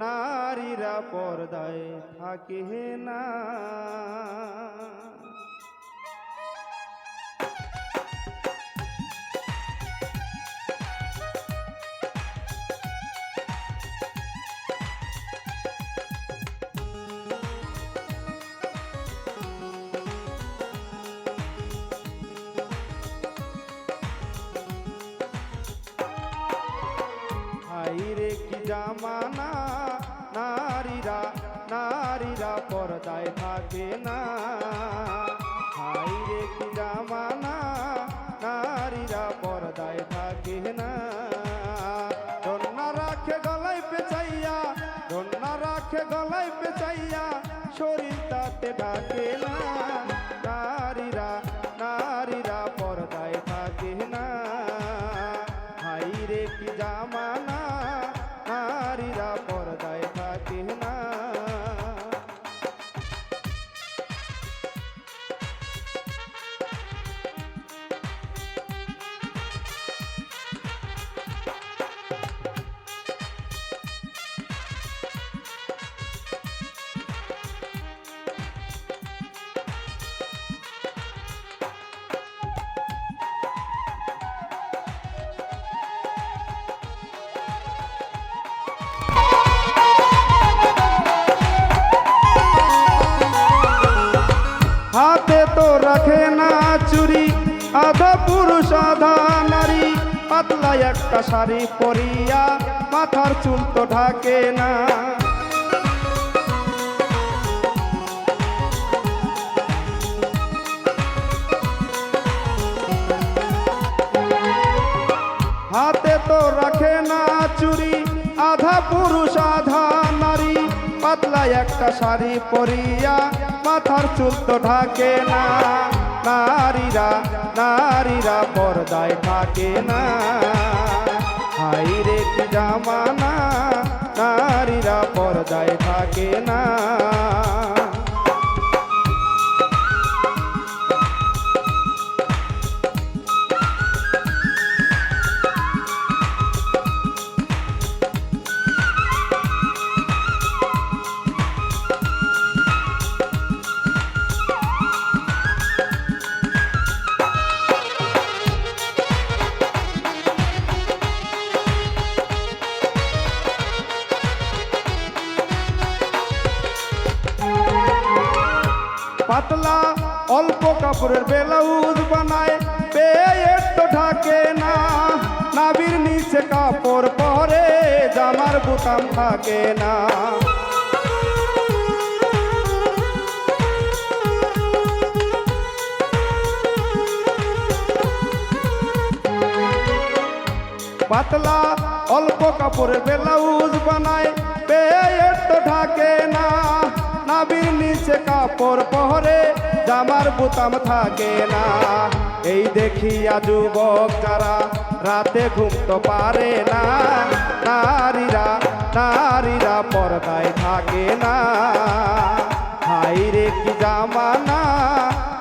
নারীরা পর্দায় থাকে না। জামানা, নারীরা নারীরা পর্দায় থাকে না। হাইরে কি জামানা, নারীরা পর্দায় থাকে না। রাখে গলায় পেঁচাইয়া কন্যা রাখে গলায় পেঁচাইয়া, শরীর তাতে ডাকে না। হাতে তো রাখে না চুরি। আধা পুরুষ, আধা নারী। পাতলা একটা শাড়ি পরিয়া মাথার চুল তো ঢাকে না। হাতে তো রাখে না চুরি। আধা পুরুষ একটা শাড়ি পরিয়া, মাথার চুল তো ঢাকে না। নারীরা নারীরা পর্দায় থাকে না। হাই রে জামানা, নারীরা পর্দায় থাকে না। পাতলা, অল্প কাপড়ের ব্লাউজ বানায়। পেট তো ঢাকে না নাবির নিচে কাপড় পরে, জামার বুতাম থাকে না। পাতলা, অল্প কাপড়ের ব্লাউজ বানায় পেট তো ঢাকে না নাবির নিচে কাপড় পহরে জামার বুতাম থাকে না। এই দেখিয়া যুবক যারা রাতে ঘুমতে পারে না, নারীরা নারীরা পর্দায় থাকে না। হাই রে কি জামানা,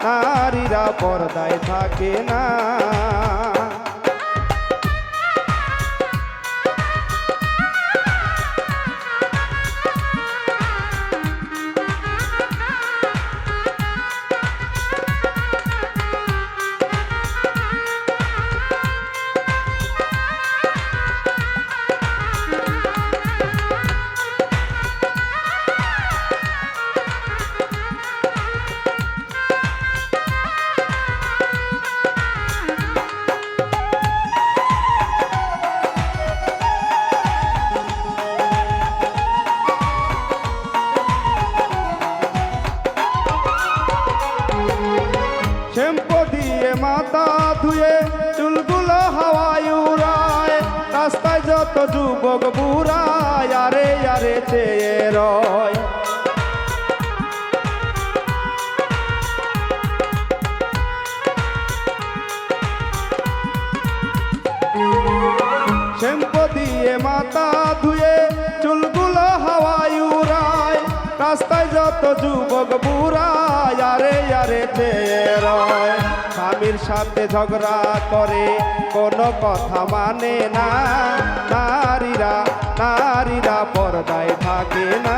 নারীরা পর্দায় থাকে না। চুলগুলো হাওয়ায় উড়ায়, রাস্তায় যত যুবক বুড়ায়, আরে আরে চেয়ে রয়। শ্যাম্পু দিয়ে মাথা ধুয়ে চুলগুলো হাওয়ায় উড়ায়, রাস্তায় যত যুবক বুড়ায়, আরে আরে চেয়ে রয়। সাথে ঝগড়া করে, কোনো কথা মানে না। নারীরা নারীরা পর্দায় থাকে না।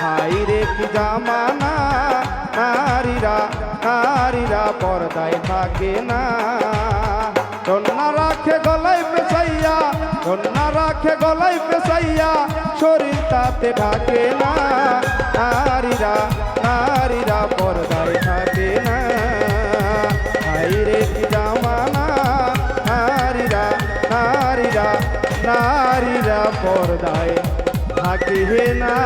হাই রে কি জামানা। নারীরা নারীরা পর্দায় থাকে না। কন্যা রাখে গলায় পেছাইয়া কন্যা রাখে গলায় পেছাইয়া শরীর তাতে ঢাকে না। নারীরা নারীরা পর্দায় থাকিবে না।